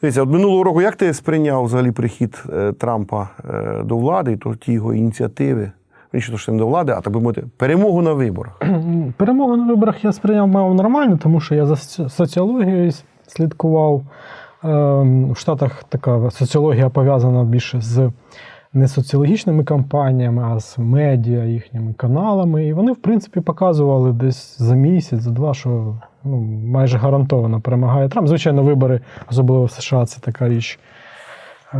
Дивіться, от минулого року як ти сприйняв взагалі прихід е, Трампа е, до влади, і то ті його ініціативи? Що ж не до влади, а так би мовити, перемогу на виборах. Перемогу на виборах я сприйняв мав нормально, тому що я за соціологією слідкував. Ем, В Штатах така соціологія пов'язана більше з не соціологічними кампаніями, а з медіа, їхніми каналами. І вони, в принципі, показували десь за місяць, за два, що ну, майже гарантовано перемагає Трамп. Звичайно, вибори, особливо в США, це така річ. е,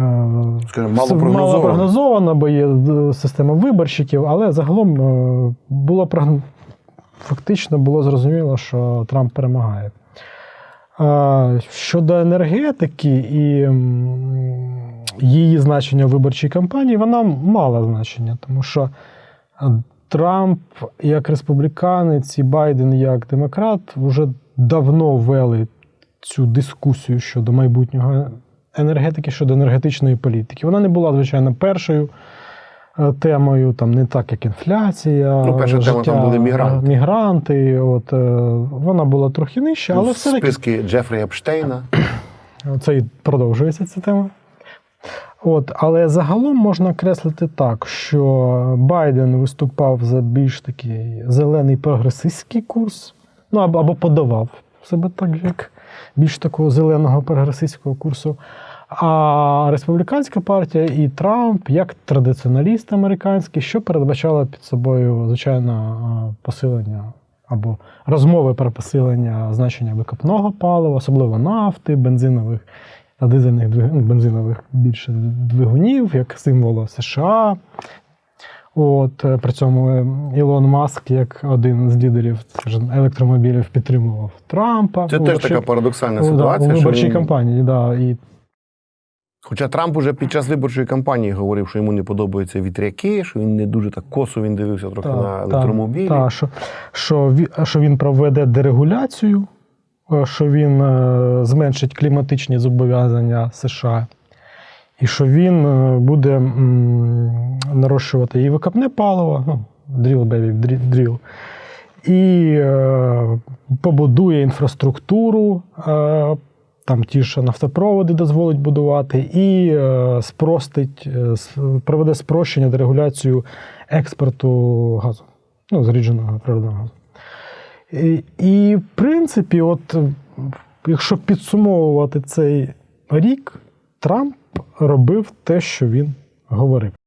Скажімо, мало прогнозовано. мало прогнозовано, бо є е, система виборщиків, але загалом е, було фактично було зрозуміло, що Трамп перемагає. Щодо енергетики і її значення в виборчій кампанії, вона мала значення, тому що Трамп як республіканець і Байден як демократ вже давно вели цю дискусію щодо майбутнього енергетики, щодо енергетичної політики. Вона не була, звичайно, першою е, темою, там не так, як інфляція. Ну, перша тема там були мігранти. Мігранти, от, е, вона була трохи нижча, але все-таки Списки Джефрі Епштейна. це і продовжується ця тема. От, але загалом можна креслити так, що Байден виступав за більш такий зелений прогресистський курс, ну або, або подавав себе так, як більш такого зеленого прогресистського курсу. А республіканська партія і Трамп як традиціоналіст американський, що передбачало під собою, звичайно, посилення або розмови про посилення значення викопного палива, особливо нафти, бензинових та дизельних ну, бензинових більше двигунів, як символу США. От, е, при цьому е, Ілон Маск, як один з лідерів електромобілів, підтримував Трампа. Це у теж така парадоксальна у- да, ситуація. у що виборчій він- кампанії. Да, і Хоча Трамп уже під час виборчої кампанії говорив, що йому не подобаються вітряки, що він не дуже так косо він дивився трохи на електромобілі. Та, що, що, що він проведе дерегуляцію, що він е, зменшить кліматичні зобов'язання США, і що він е, буде нарощувати і викопне паливо, ну, baby, drill, drill, і е, побудує інфраструктуру. Там ті ж нафтопроводи дозволить будувати, і спростить, проведе спрощення дерегуляцію експорту газу, ну, зрідженого природного газу. І, і в принципі, от, е, якщо підсумовувати цей рік, Трамп робив те, що він говорив.